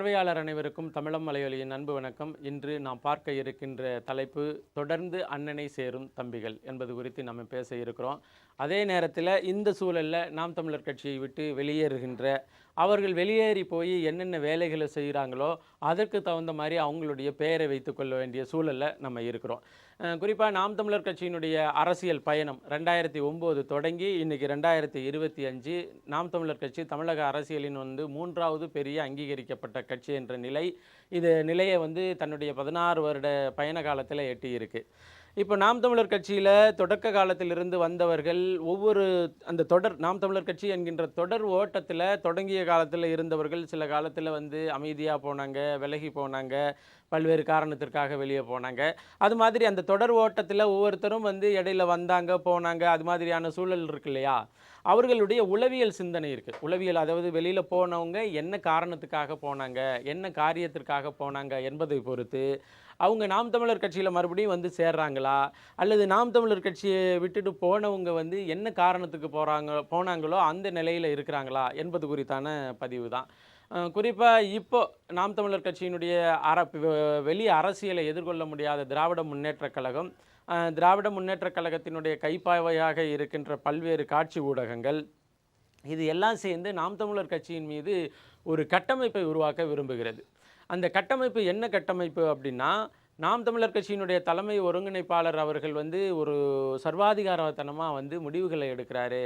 பார்வையாளர் அனைவருக்கும் தமிழம் மலையொலியின் அன்பு வணக்கம். இன்று நாம் பார்க்க இருக்கின்ற தலைப்பு தொடர்ந்து அண்ணனை சேரும் தம்பிகள் என்பது குறித்து நம்ம பேச இருக்கிறோம். அதே நேரத்தில் இந்த சூழலில் நாம் தமிழர் கட்சியை விட்டு வெளியேறுகின்ற அவர்கள் வெளியேறி போய் என்னென்ன வேலைகளை செய்கிறாங்களோ அதற்கு தகுந்த மாதிரி அவங்களுடைய பெயரை வைத்துக்கொள்ள வேண்டிய சூழலில் நம்ம இருக்கிறோம். குறிப்பாக நாம் தமிழர் கட்சியினுடைய அரசியல் பயணம் ரெண்டாயிரத்தி ஒம்பது தொடங்கி இன்றைக்கி ரெண்டாயிரத்தி இருபத்தி அஞ்சு நாம் தமிழர் கட்சி தமிழக அரசியலின் வந்து மூன்றாவது பெரிய அங்கீகரிக்கப்பட்ட கட்சி என்ற நிலை இது நிலையை வந்து தன்னுடைய பதினாறு வருட பயண காலத்தில் எட்டியிருக்கு. இப்போ நாம் தமிழர் கட்சியில் தொடக்க காலத்திலிருந்து வந்தவர்கள் ஒவ்வொரு அந்த தொடர் நாம் தமிழர் கட்சி என்கின்ற தொடர் ஓட்டத்தில் தொடங்கிய காலத்தில் இருந்தவர்கள் சில காலத்தில் வந்து அமைதியாக போனாங்க விலகி போனாங்க பல்வேறு காரணத்திற்காக வெளியே போனாங்க. அது மாதிரி அந்த தொடர் ஓட்டத்தில் ஒவ்வொருத்தரும் வந்து இடையில வந்தாங்க போனாங்க அது மாதிரியான சூழல் இருக்கு இல்லையா? அவர்களுடைய உளவியல் சிந்தனை இருக்குது உளவியல் அதாவது வெளியில் போனவங்க என்ன காரணத்துக்காக போனாங்க என்ன காரியத்திற்காக போனாங்க என்பதை பொறுத்து அவங்க நாம் தமிழர் கட்சியில் மறுபடியும் வந்து சேர்றாங்களா? அல்லது நாம் தமிழர் கட்சியை விட்டுட்டு போனவங்க வந்து என்ன காரணத்துக்கு போகிறாங்க போனாங்களோ அந்த நிலையில் இருக்கிறாங்களா என்பது குறித்தான பதிவு தான். குறிப்பாக இப்போ நாம் தமிழர் கட்சியினுடைய அற வெளி அரசியலை எதிர்கொள்ள முடியாத திராவிட முன்னேற்றக் கழகம் திராவிட முன்னேற்றக் கழகத்தினுடைய கைப்பாவையாக இருக்கின்ற பல்வேறு காட்சி ஊடகங்கள் இது எல்லாம் சேர்ந்து நாம் தமிழர் கட்சியின் மீது ஒரு கட்டமைப்பை உருவாக்க விரும்புகிறது. அந்த கட்டமைப்பு என்ன கட்டமைப்பு அப்படின்னா நாம் தமிழர் கட்சியினுடைய தலைமை ஒருங்கிணைப்பாளர் அவர்கள் வந்து ஒரு சர்வாதிகாரத்தனமாக வந்து முடிவுகளை எடுக்கிறாரு.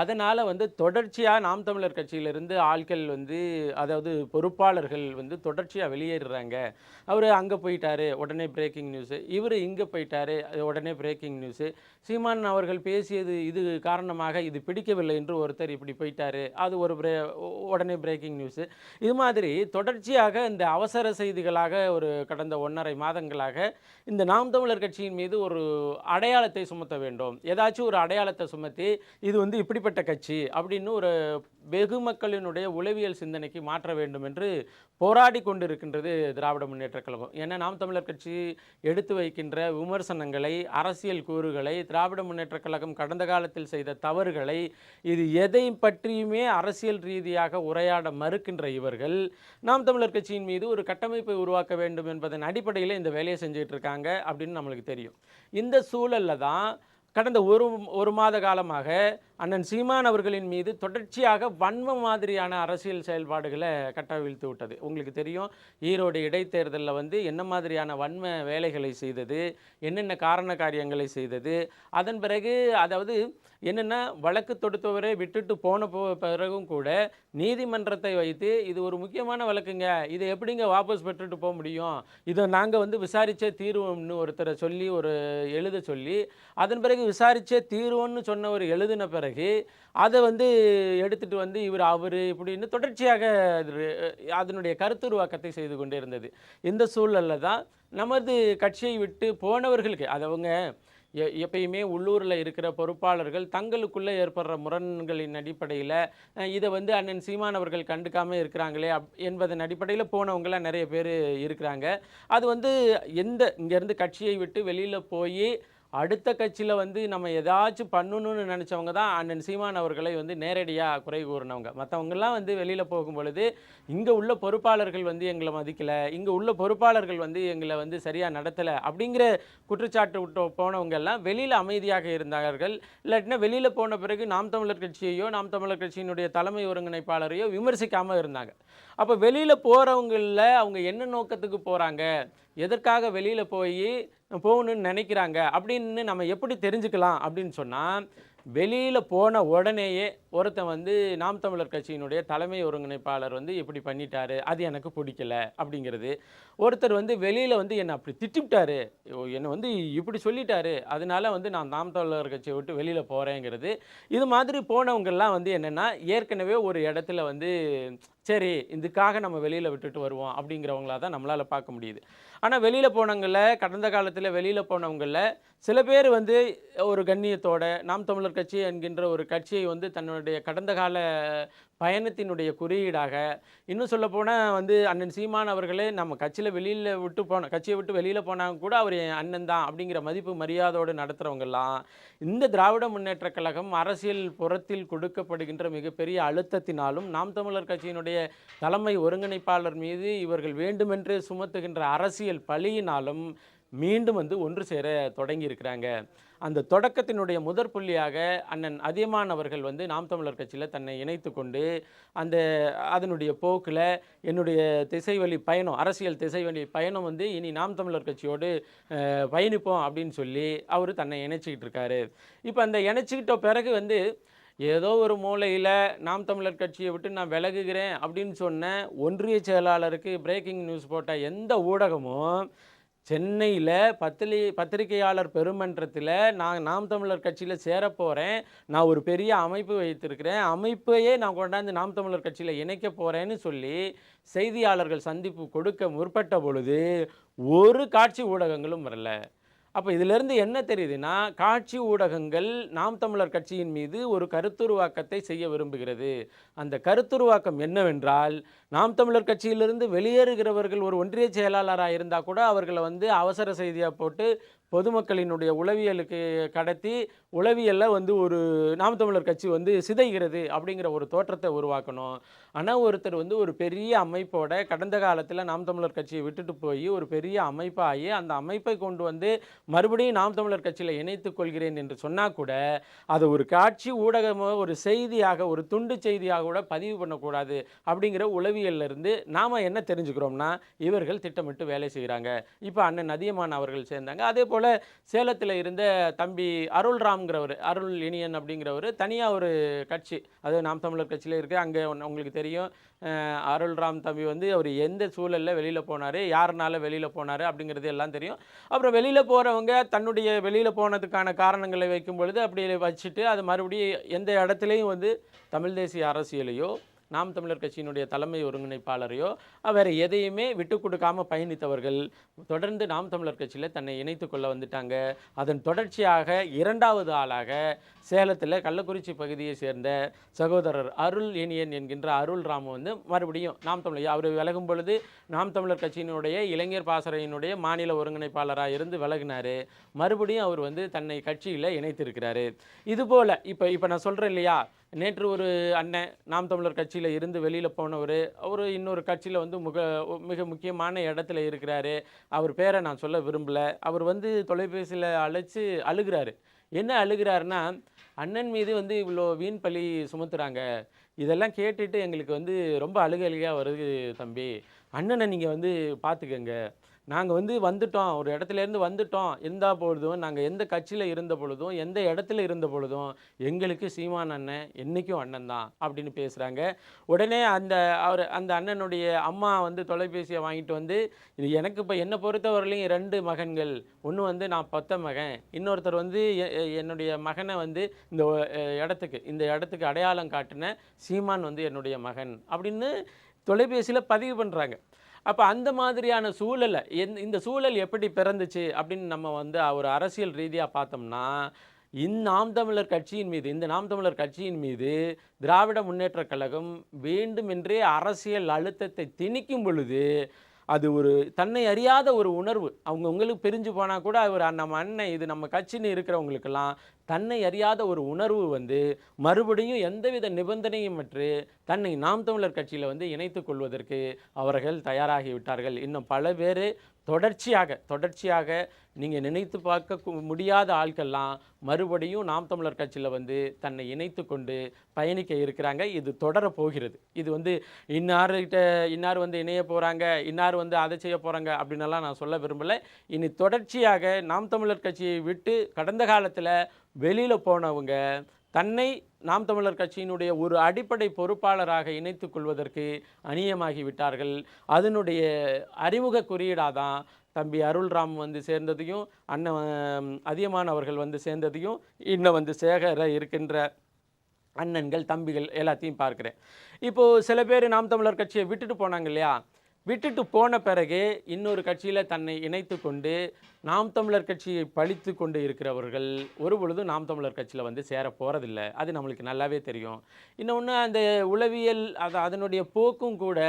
அதனால் வந்து தொடர்ச்சியாக நாம் தமிழர் கட்சியிலிருந்து ஆட்கள் வந்து அதாவது பொறுப்பாளர்கள் வந்து தொடர்ச்சியாக வெளியேறுறாங்க. அவர் அங்கே போயிட்டாரு உடனே பிரேக்கிங் நியூஸு இவர் இங்கே போயிட்டாரு அது உடனே பிரேக்கிங் நியூஸு சீமான் அவர்கள் பேசியது இது காரணமாக இது பிடிக்கவில்லை என்று ஒருத்தர் இப்படி போயிட்டாரு. அது ஒரு பிரே உடனே பிரேக்கிங் நியூஸு இது மாதிரி தொடர்ச்சியாக இந்த அவசர செய்திகளாக ஒரு கடந்த ஒன்றரை மாதங்கள் மாதங்களாக இந்த நாம் தமிழர் கட்சியின் மீது ஒரு அடையாளத்தை சுமத்த வேண்டும். ஏதாச்சும் ஒரு அடையாளத்தை சுமத்தி இது வந்து இப்படிப்பட்ட கட்சி அப்படின்னு ஒரு வெகு மக்களினுடைய உளவியல் சிந்தனைக்கு மாற்ற வேண்டும் என்று போராடி கொண்டிருக்கின்றது திராவிட முன்னேற்றக் கழகம். ஏன்னா நாம் தமிழர் கட்சி எடுத்து வைக்கின்ற விமர்சனங்களை அரசியல் கூறுகளை திராவிட முன்னேற்ற கழகம் கடந்த காலத்தில் செய்த தவறுகளை இது எதை பற்றியுமே அரசியல் ரீதியாக உரையாட மறுக்கின்ற இவர்கள் நாம் தமிழர் கட்சியின் மீது ஒரு கட்டமைப்பை உருவாக்க வேண்டும் என்பதன் அடிப்படையில் இந்த வேலையை செஞ்சுக்கிட்டு இருக்காங்க அப்படின்னு நம்மளுக்கு தெரியும். இந்த சூழல்ல தான் கடந்த ஒரு ஒரு மாத காலமாக அண்ணன் சீமான் அவர்களின் மீது தொடர்ச்சியாக வன்ம மாதிரியான அரசியல் செயல்பாடுகளை கட்டவிழ்த்து விட்டது. உங்களுக்கு தெரியும் ஈரோடு இடைத்தேர்தலில் வந்து என்ன மாதிரியான வன்ம வேலைகளை செய்தது என்னென்ன காரண காரியங்களை செய்தது அதன் பிறகு அதாவது என்னென்னா வழக்கு தொடுத்தவரை விட்டுட்டு போன போ பிறகும் கூட நீதிமன்றத்தை வைத்து இது ஒரு முக்கியமான வழக்குங்க. இதை எப்படிங்க வாபஸ் பெற்றுட்டு போக முடியும்? இதை நாங்கள் வந்து விசாரித்தே தீர்வோம்னு ஒருத்தரை சொல்லி ஒரு எழுத சொல்லி அதன் பிறகு விசாரித்தே தீர்வோம்னு சொன்ன ஒரு எழுதின பிறகு பிறகு அதை வந்து எடுத்துட்டு வந்து இவர் அவர் இப்படின்னு தொடர்ச்சியாக அது- அதனுடைய கருத்துருவாக்கத்தை செய்து கொண்டே இருந்தது. இந்த சூழலில் தான் நமது கட்சியை விட்டு போனவர்களுக்கு அது அவங்க எ- எப்பயுமே உள்ளூரில் இருக்கிற பொறுப்பாளர்கள் தங்களுக்குள்ளே ஏற்படுற முரண்களின் அடிப்படையில் இதை வந்து அண்ணன் சீமான் அவர்கள் கண்டுக்காமல் இருக்கிறாங்களே அப் என்பதன் அடிப்படையில் போனவங்களாம் நிறைய பேர் இருக்கிறாங்க. அது வந்து எந்த இங்கேருந்து கட்சியை விட்டு வெளியில் போய் அடுத்த கட்சியில் வந்து நம்ம ஏதாச்சும் பண்ணணும்னு நினச்சவங்க தான் அண்ணன் சீமான் அவர்களை வந்து நேரடியாக குறை கூறினவங்க. மற்றவங்கெல்லாம் வந்து வெளியில் போகும் பொழுது இங்கே உள்ள பொறுப்பாளர்கள் வந்து எங்களை மதிக்கலை இங்கே உள்ள பொறுப்பாளர்கள் வந்து எங்களை வந்து சரியாக நடத்தலை அப்படிங்கிற குற்றச்சாட்டு விட்டு போனவங்க எல்லாம் வெளியில் அமைதியாக இருந்தார்கள். இல்லாட்டினா வெளியில் போன பிறகு நாம் தமிழர் கட்சியையோ நாம் தமிழர் கட்சியினுடைய தலைமை ஒருங்கிணைப்பாளரையோ விமர்சிக்காமல் இருந்தாங்க. அப்போ வெளியில் போகிறவங்களில் அவங்க என்ன நோக்கத்துக்கு போகிறாங்க எதற்காக வெளியில் போய் போகணும்னு நினைக்கிறாங்க அப்படின்னு நம்ம எப்படி தெரிஞ்சுக்கலாம் அப்படின்னு சொன்னால் வெளியில் போன உடனேயே ஒருத்தன் வந்து நாம் தமிழர் கட்சியினுடைய தலைமை ஒருங்கிணைப்பாளர் வந்து இப்படி பண்ணிட்டாரு அது எனக்கு பிடிக்கல அப்படிங்கிறது. ஒருத்தர் வந்து வெளியில் வந்து என்னை அப்படி திட்டிவிட்டாரு. என்னை வந்து இப்படி சொல்லிட்டாரு. அதனால வந்து நான் நாம் தமிழர் கட்சியை விட்டு வெளியில் போகிறேங்கிறது இது மாதிரி போனவங்கெல்லாம் வந்து என்னென்னா ஏற்கனவே ஒரு இடத்துல வந்து சரி இதுக்காக நம்ம வெளியில் விட்டுட்டு வருவோம் அப்படிங்கிறவங்களா தான் நம்மளால் பார்க்க முடியுது. ஆனால் வெளியில் போனவங்களில் கடந்த காலத்தில் வெளியில் போனவங்களில் சில பேர் வந்து ஒரு கண்ணியத்தோட நாம் தமிழர் கட்சி என்கின்ற ஒரு கட்சியை வந்து தன்னோட அவருடைய கடந்த கால பயணத்தினுடைய குறியீடாக இன்னும் சொல்லப்போனால் வந்து அண்ணன் சீமான் அவர்களே நம்ம கட்சியில் வெளியில் விட்டு போன கட்சியை விட்டு வெளியில் போனாங்க கூட அவர் என் அண்ணன் தான் அப்படிங்கிற மதிப்பு மரியாதையோடு நடத்துகிறவங்கெல்லாம் இந்த திராவிட முன்னேற்றக் கழகம் அரசியல் புறத்தில் கொடுக்கப்படுகின்ற மிகப்பெரிய அழுத்தத்தினாலும் நாம் தமிழர் கட்சியினுடைய தலைமை ஒருங்கிணைப்பாளர் மீது இவர்கள் வேண்டுமென்று சுமத்துகின்ற அரசியல் பழியினாலும் மீண்டும் வந்து ஒன்று சேர தொடங்கி இருக்கிறாங்க. அந்த தொடக்கத்தினுடைய முதற் புள்ளியாக அண்ணன் அதியமான் அவர்கள் வந்து நாம் தமிழர் கட்சியில் தன்னை இணைத்து கொண்டு அந்த அதனுடைய போக்கில் என்னுடைய திசைவழி பயணம் அரசியல் திசைவழி பயணம் வந்து இனி நாம் தமிழர் கட்சியோடு பயணிப்போம் அப்படின்னு சொல்லி அவர் தன்னை இணைச்சிக்கிட்டு இருக்காரு. இப்போ அந்த இணைச்சிக்கிட்ட பிறகு வந்து ஏதோ ஒரு மூலையில் நாம் தமிழர் கட்சியை விட்டு நான் விலகுகிறேன் அப்படின்னு சொன்ன ஒன்றிய செயலாளருக்கு பிரேக்கிங் நியூஸ் போட்ட எந்த ஊடகமும் சென்னையில் பத்திரி பத்திரிகையாளர் பெருமன்றத்தில் நான் நாம் தமிழர் கட்சியில் சேரப்போகிறேன் நான் ஒரு பெரிய அமைப்பு வைத்திருக்கிறேன். அமைப்பையே நான் கொண்டாந்து நாம் தமிழர் கட்சியில் இணைக்க போகிறேன்னு சொல்லி செய்தியாளர்கள் சந்திப்பு கொடுக்க முற்பட்ட பொழுது ஒரு காட்சி ஊடகங்களும் வரல. அப்போ இதிலிருந்து என்ன தெரியுதுன்னா காட்சி ஊடகங்கள் நாம் தமிழர் கட்சியின் மீது ஒரு கருத்துருவாக்கத்தை செய்ய விரும்புகிறது. அந்த கருத்துருவாக்கம் என்னவென்றால் நாம் தமிழர் கட்சியிலிருந்து வெளியேறுகிறவர்கள் ஒரு ஒன்றிய செயலாளராக இருந்தால் கூட அவர்களை வந்து அவசர செய்தியாக போட்டு பொதுமக்களினுடைய உளவியலுக்கு கடத்தி உளவியலில் வந்து ஒரு நாம் தமிழர் கட்சி வந்து சிதைகிறது அப்படிங்கிற ஒரு தோற்றத்தை உருவாக்கணும். ஆனால் ஒருத்தர் வந்து ஒரு பெரிய அமைப்போட கடந்த காலத்தில் நாம் தமிழர் கட்சியை விட்டுட்டு போய் ஒரு பெரிய அமைப்பாகி அந்த அமைப்பை கொண்டு வந்து மறுபடியும் நாம் தமிழர் கட்சியில் இணைத்துக் கொள்கிறேன் என்று சொன்னால் கூட அதை ஒரு காட்சி ஊடகமாக ஒரு செய்தியாக ஒரு துண்டு செய்தியாக கூட பதிவு பண்ணக்கூடாது அப்படிங்கிற உளவியலிருந்து நாம் என்ன தெரிஞ்சுக்கிறோம்னா இவர்கள் திட்டமிட்டு வேலை செய்கிறாங்க இப்போ அண்ணன் நதியமான் அவர்கள் சேர்ந்தாங்க. அதே போல் சேலத்தில் இருந்த தம்பி அருள்ராம்ங்கிறவர் அருள் இனியன் அப்படிங்கிறவர் தனியாக ஒரு கட்சி. அது நாம் தமிழர் கட்சியில் இருக்குது அங்கே உங்களுக்கு தெரியும். அருள் ராம் தம்பி வந்து அவர் எந்த சூழலில் வெளியில் போனார் யாருனால வெளியில் போனார் அப்படிங்கிறது எல்லாம் தெரியும். அப்புறம் வெளியில் போகிறவங்க தன்னுடைய வெளியில் போனதுக்கான காரணங்களை வைக்கும் பொழுது அப்படி வச்சுட்டு அது மறுபடியும் எந்த இடத்துலையும் வந்து தமிழ் தேசிய அரசியலையோ நாம் தமிழர் கட்சியினுடைய தலைமை ஒருங்கிணைப்பாளரையோ வேறு எதையுமே விட்டு கொடுக்காமல் பயணித்தவர்கள் தொடர்ந்து நாம் தமிழர் கட்சியில் தன்னை இணைத்து கொள்ள வந்துட்டாங்க. அதன் தொடர்ச்சியாக இரண்டாவது ஆளாக சேலத்தில் கள்ளக்குறிச்சி பகுதியை சேர்ந்த சகோதரர் அருள் இனியன் என்கின்ற அருள் ராமு வந்து மறுபடியும் நாம் தமிழர் அவர் விலகும் பொழுது நாம் தமிழர் கட்சியினுடைய இளைஞர் பாசறையினுடைய மாநில ஒருங்கிணைப்பாளராக இருந்து விலகினார். மறுபடியும் அவர் வந்து தன்னை கட்சியில் இணைத்திருக்கிறாரு. இதுபோல் இப்போ இப்போ நான் சொல்கிறேன் இல்லையா? நேற்று ஒரு அண்ணன் நாம் தமிழர் கட்சியில் இருந்து வெளியில் போனவர் அவர் இன்னொரு கட்சியில் வந்து முக மிக முக்கியமான இடத்துல இருக்கிறாரு. அவர் பேரை நான் சொல்ல விரும்பல. அவர் வந்து தொலைபேசியில் அழைச்சி அழுகிறாரு. என்ன அழுகிறாருன்னா அண்ணன் மீது வந்து இவ்வளோ வீண் பழி சுமத்துறாங்க. இதெல்லாம் கேட்டுட்டு எங்களுக்கு வந்து ரொம்ப அழுகலியாக வருது தம்பி. அண்ணனை நீங்கள் வந்து பார்த்துக்கங்க நாங்கள் வந்து வந்துட்டோம். ஒரு இடத்துலேருந்து வந்துட்டோம். இருந்தால் பொழுதும் நாங்கள் எந்த கட்சியில் இருந்த பொழுதும் எந்த இடத்துல இருந்த பொழுதும் எங்களுக்கு சீமான் அண்ணன் என்றைக்கும் அண்ணன் தான் அப்படின்னு பேசுகிறாங்க உடனே அந்த அவர் அந்த அண்ணனுடைய அம்மா வந்து தொலைபேசியை வாங்கிட்டு வந்து இது எனக்கு இப்போ என்னை பொறுத்தவரையிலையும் ரெண்டு மகன்கள். ஒன்று வந்து நான் பத்த மகன். இன்னொருத்தர் வந்து என்னுடைய மகனை வந்து இந்த இடத்துக்கு இந்த இடத்துக்கு அடையாளம் காட்டின சீமான் வந்து என்னுடைய மகன் அப்படின்னு தொலைபேசியில் பதிவு பண்ணுறாங்க அப்போ அந்த மாதிரியான சூழலை எந் இந்த சூழல் எப்படி பிறந்துச்சு அப்படின்னு நம்ம வந்து ஒரு அரசியல் ரீதியாக பார்த்தோம்னா இந்த நாம் தமிழர் கட்சியின் மீது இந்த நாம் தமிழர் கட்சியின் மீது திராவிட முன்னேற்றக் கழகம் வேண்டுமென்றே அரசியல் அழுத்தத்தை திணிக்கும் பொழுது அது ஒரு தன்னை அறியாத ஒரு உணர்வு. அவங்க உங்களுக்கு பிரிஞ்சு போனால் கூட அவர் நம்ம அண்ணன் இது நம்ம கட்சின்னு இருக்கிறவங்களுக்கெல்லாம் தன்னை அறியாத ஒரு உணர்வு வந்து மறுபடியும் எந்தவித நிபந்தனையும் அற்று தன்னை நாம் தமிழர் கட்சியில் வந்து இணைத்து கொள்வதற்கு அவர்கள் தயாராகிவிட்டார்கள் இன்னும் பல பேர் தொடர்ச்சியாக தொடர்ச்சியாக நீங்கள் நினைத்து பார்க்க முடியாத ஆட்கள்லாம் மறுபடியும் நாம் தமிழர் கட்சியில் வந்து தன்னை இணைத்து கொண்டு பயணிக்க இருக்கிறாங்க. இது தொடர போகிறது. இது வந்து இன்னார்கிட்ட இன்னார் வந்து இணைய போகிறாங்க இன்னார் வந்து அதை செய்ய போகிறாங்க அப்படின்னெல்லாம் நான் சொல்ல விரும்பலை. இனி தொடர்ச்சியாக நாம் தமிழர் கட்சியை விட்டு கடந்த காலத்தில் வெளியில் போனவங்க தன்னை நாம் தமிழர் கட்சியினுடைய ஒரு அடிப்படை பொறுப்பாளராக இணைத்து கொள்வதற்கு அநியமாகிவிட்டார்கள். அதனுடைய அறிமுக குறியீடாக தான் தம்பி அருள்ராம் வந்து சேர்ந்ததையும் அண்ணன் அதியமான் அவர்கள் வந்து சேர்ந்ததையும் இன்னும் வந்து சேகர இருக்கின்ற அண்ணன்கள் தம்பிகள் எல்லாத்தையும் பார்க்குறேன். இப்போது சில பேர் நாம் தமிழர் கட்சியை விட்டுட்டு போனாங்க இல்லையா? விட்டுட்டு போன பிறகு இன்னொரு கட்சியில் தன்னை இணைத்து கொண்டு நாம் தமிழர் கட்சியை பழித்து கொண்டு இருக்கிறவர்கள் ஒரு பொழுது நாம் தமிழர் கட்சியில் வந்து சேர போகிறதில்ல அது நம்மளுக்கு நல்லாவே தெரியும். இன்னொன்று அந்த உளவியல் அது அதனுடைய போக்கும் கூட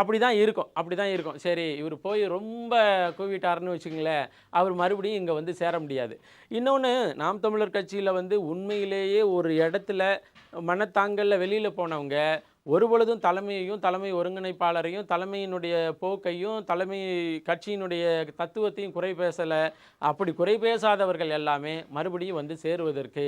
அப்படி தான் இருக்கும். அப்படி தான் இருக்கும். சரி இவர் போய் ரொம்ப கூவிட்டாருன்னு வச்சுங்களேன் அவர் மறுபடியும் இங்கே வந்து சேர முடியாது. இன்னொன்று நாம் தமிழர் கட்சியில் வந்து உண்மையிலேயே ஒரு இடத்துல மனத்தாங்கல்ல வெளியில் போனவங்க ஒரு பொழுதும் தலைமையையும் தலைமை ஒருங்கிணைப்பாளரையும் தலைமையினுடைய போக்கையும் தலைமை கட்சியினுடைய தத்துவத்தையும் குறை பேசலை. அப்படி குறை பேசாதவர்கள் எல்லாமே மறுபடியும் வந்து சேருவதற்கு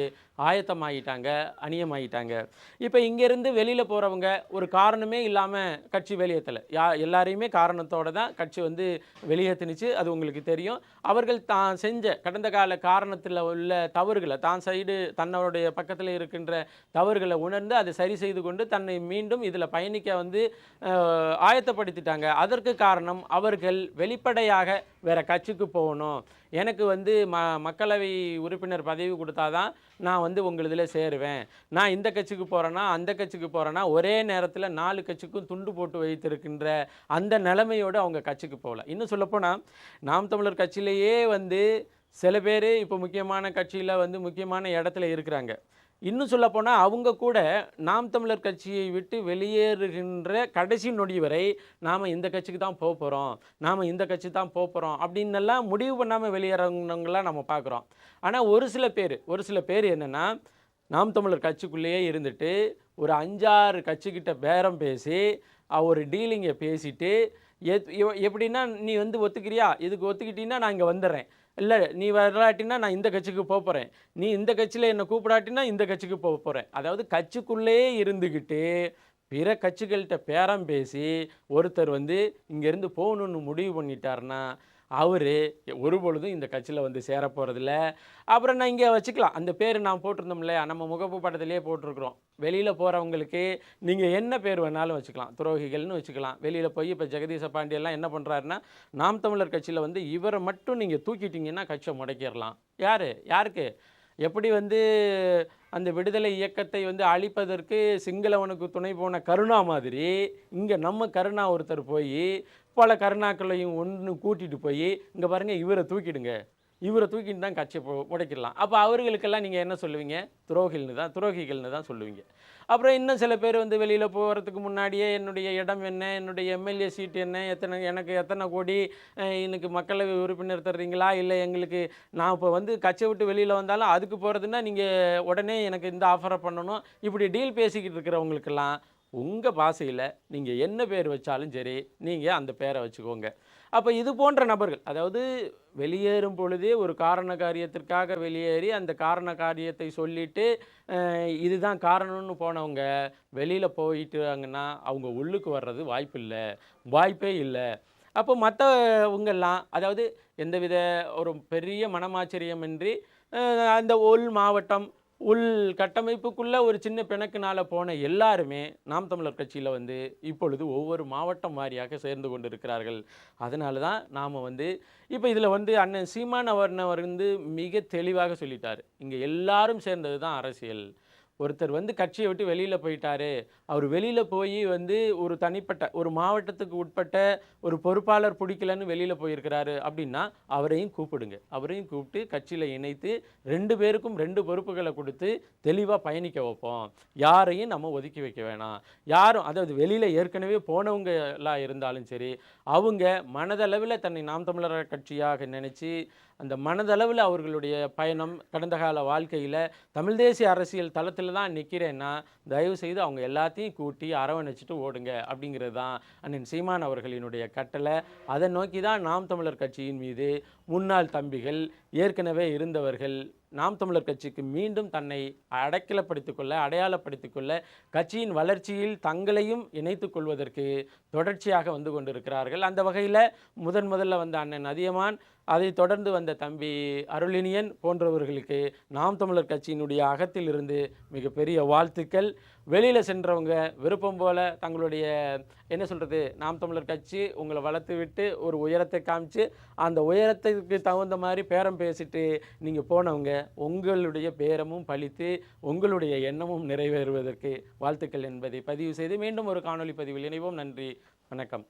ஆயத்தமாகிட்டாங்க அணியமாகிட்டாங்க இப்போ இங்கேருந்து வெளியில் போகிறவங்க ஒரு காரணமே இல்லாமல் கட்சி வெளியேற்றல யா எல்லாரையுமே காரணத்தோடு தான் கட்சி வந்து வெளியேற்றினுச்சு அது உங்களுக்கு தெரியும். அவர்கள் தான் செஞ்ச கடந்த கால காரணத்தில் உள்ள தவறுகளை தான் சைடு தன்னோடைய பக்கத்தில் இருக்கின்ற தவறுகளை உணர்ந்து அதை சரி செய்து கொண்டு தன்னை மீண்டும் இதில் பயணிக்க வந்து ஆயத்தப்படுத்திட்டாங்க. அதற்கு காரணம் அவர்கள் வெளிப்படையாக வேறு கட்சிக்கு போகணும். எனக்கு வந்து ம மக்களவை உறுப்பினர் பதவி கொடுத்தாதான் நான் வந்து உங்கள் இதில் சேருவேன். நான் இந்த கட்சிக்கு போகிறேன்னா அந்த கட்சிக்கு போகிறேன்னா ஒரே நேரத்தில் நாலு கட்சிக்கும் துண்டு போட்டு வைத்திருக்கின்ற அந்த நிலைமையோடு அவங்க கட்சிக்கு போகல. இன்னும் சொல்லப்போனால் நாம் தமிழர் கட்சியிலேயே வந்து சில பேர் இப்போ முக்கியமான கட்சியில் வந்து முக்கியமான இடத்துல இருக்கிறாங்க. இன்னும் சொல்லப்போனால் அவங்க கூட நாம் தமிழர் கட்சியை விட்டு வெளியேறுகின்ற கடைசி நொடி வரை நாம் இந்த கட்சிக்கு தான் போக போகிறோம் நாம் இந்த கட்சி தான் போக போகிறோம் அப்படின்னெல்லாம் முடிவு பண்ணாமல் வெளியேறவங்களாம் நம்ம பார்க்குறோம் ஆனால் ஒரு சில பேர் ஒரு சில பேர் என்னென்னா நாம் தமிழர் கட்சிக்குள்ளேயே இருந்துட்டு ஒரு அஞ்சாறு கட்சிக்கிட்ட பேரம் பேசி ஒரு டீலிங்கை பேசிட்டு எப்படின்னா நீ வந்து ஒத்துக்கிறியா? இதுக்கு ஒத்துக்கிட்டீங்கன்னா நான் இங்கே வந்துடுறேன் இல்லை நீ வரலாட்டினா நான் இந்த கட்சிக்கு போக போகிறேன் நீ இந்த கட்சியில் என்னை கூப்பிடாட்டினா இந்த கட்சிக்கு போக போகிறேன் அதாவது கட்சிக்குள்ளேயே இருந்துக்கிட்டு பிற கட்சிகள்கிட்ட பேரம் பேசி ஒருத்தர் வந்து இங்கேருந்து போகணுன்னு முடிவு பண்ணிட்டாருன்னா அவர் ஒரு பொழுதும் இந்த கட்சியில் வந்து சேர போகிறதில்ல அப்புறம் நான் இங்கே வச்சுக்கலாம். அந்த பேர் நான் போட்டிருந்தோம்ல நம்ம முகப்பு படத்திலே போட்டிருக்கிறோம். வெளியில் போகிறவங்களுக்கு நீங்கள் என்ன பேர் வேணாலும் வச்சுக்கலாம். துரோகிகள்னு வச்சுக்கலாம். வெளியில் போய் இப்போ ஜெகதீச பாண்டியெல்லாம் என்ன பண்ணுறாருன்னா நாம் தமிழர் கட்சியில் வந்து இவரை மட்டும் நீங்கள் தூக்கிட்டிங்கன்னா கட்சியை முடக்கிடலாம். யார்? யாருக்கு? எப்படி வந்து அந்த விடுதலை இயக்கத்தை வந்து அழிப்பதற்கு சிங்களவனுக்கு துணை போன கருணா மாதிரி இங்கே நம்ம கருணா ஒருத்தர் போய் பல கருணாக்களையும் ஒன்று கூட்டிகிட்டு போய் இங்கே பாருங்கள் இவரை தூக்கிடுங்க. இவரை தூக்கிட்டு தான் கட்சியை உடைக்கிடலாம். அப்போ அவர்களுக்கெல்லாம் நீங்கள் என்ன சொல்லுவீங்க? துரோகிகள்னு தான் துரோகிகள்னு தான் சொல்லுவீங்க. அப்புறம் இன்னும் சில பேர் வந்து வெளியில் போகிறதுக்கு முன்னாடியே என்னுடைய இடம் என்ன? என்னுடைய எம்எல்ஏ சீட் என்ன? எத்தனை எனக்கு எத்தனை கோடி எனக்கு மக்களவை உறுப்பினர் தர்றீங்களா? இல்லை எங்களுக்கு நான் இப்போ வந்து கட்சியை விட்டு வெளியில் வந்தாலும் அதுக்கு போகிறதுன்னா நீங்கள் உடனே எனக்கு இந்த ஆஃபரை பண்ணணும். இப்படி டீல் பேசிக்கிட்டு இருக்கிறவங்களுக்கெல்லாம் உங்கள் பாஷையில் நீங்கள் என்ன பேர் வச்சாலும் சரி நீங்கள் அந்த பேரை வச்சுக்கோங்க. அப்போ இது போன்ற நபர்கள் அதாவது வெளியேறும் பொழுதே ஒரு காரண காரியத்திற்காக வெளியேறி அந்த காரண காரியத்தை சொல்லிட்டு இதுதான் காரணம்னு போனவங்க வெளியில் போயிட்டாங்கன்னா அவங்க உள்ளுக்கு வர்றது வாய்ப்பு இல்லை வாய்ப்பே இல்லை. அப்போ மற்றவங்கெல்லாம் அதாவது எந்தவித ஒரு பெரிய மனமாச்சரியமின்றி அந்த உள் மாவட்டம் உள் கட்டமைப்புக்குள்ளே ஒரு சின்ன பிணக்குனால் போன எல்லாருமே நாம் தமிழர் கட்சியில் வந்து இப்பொழுது ஒவ்வொரு மாவட்டம் வாரியாக சேர்ந்து கொண்டு இருக்கிறார்கள் அதனால தான் நாம் வந்து இப்போ இதில் வந்து அண்ணன் சீமான் அவர்னவர் வந்து மிக தெளிவாக சொல்லிட்டார். இங்கே எல்லாரும் சேர்ந்தது தான் அரசியல். ஒருத்தர் வந்து கட்சியை விட்டு வெளியில் போயிட்டாரு. அவர் வெளியில் போய் வந்து ஒரு தனிப்பட்ட ஒரு மாவட்டத்துக்கு உட்பட்ட ஒரு பொறுப்பாளர் பிடிக்கலன்னு வெளியில் போயிருக்கிறாரு அப்படின்னா அவரையும் கூப்பிடுங்க. அவரையும் கூப்பிட்டு கட்சியில் இணைத்து ரெண்டு பேருக்கும் ரெண்டு பொறுப்புகளை கொடுத்து தெளிவாக பயணிக்க வைப்போம். யாரையும் நம்ம ஒதுக்கி வைக்க வேணாம். யாரும் அதாவது வெளியில் ஏற்கனவே போனவங்களா இருந்தாலும் சரி அவங்க மனதளவில் தன்னை நாம் தமிழர் கட்சியாக நினச்சி அந்த மனதளவில் அவர்களுடைய பயணம் கடந்த கால வாழ்க்கையில் தமிழ் தேசிய அரசியல் தளத்தில் தான் நிற்கிறேன்னா தயவு செய்து அவங்க எல்லாத்தையும் கூட்டி அரவணைச்சிட்டு ஓடுங்க அப்படிங்கிறது தான் அண்ணன் சீமான் அவர்களினுடைய கட்டளை. அதை நோக்கி தான் நாம் தமிழர் கட்சியின் மீது முன்னாள் தம்பிகள் ஏற்கனவே இருந்தவர்கள் நாம் தமிழர் கட்சிக்கு மீண்டும் தன்னை அடைக்கலப்படுத்திக் கொள்ள அடையாளப்படுத்திக் கொள்ள கட்சியின் வளர்ச்சியில் தங்களையும் இணைத்து கொள்வதற்கு தொடர்ச்சியாக வந்து கொண்டிருக்கிறார்கள். அந்த வகையில் முதன் முதல்ல வந்த அண்ணன் அதியமான் அதை தொடர்ந்து வந்த தம்பி அருளினியன் போன்றவர்களுக்கு நாம் தமிழர் கட்சியினுடைய அகத்தில் இருந்து மிகப்பெரிய வாழ்த்துக்கள். வெளியில் சென்றவங்க விருப்பம் போல் தங்களுடைய என்ன சொல்கிறது நாம் தமிழர் கட்சி உங்களை வளர்த்து விட்டு ஒரு உயரத்தை காமிச்சு அந்த உயரத்துக்கு தகுந்த மாதிரி பேரம் பேசிட்டு நீங்கள் போனவங்க உங்களுடைய பேரமும் பழித்து உங்களுடைய எண்ணமும் நிறைவேறுவதற்கு வாழ்த்துக்கள் என்பதை பதிவு செய்து மீண்டும் ஒரு காணொலி பதிவில் இணைவோம். நன்றி வணக்கம்.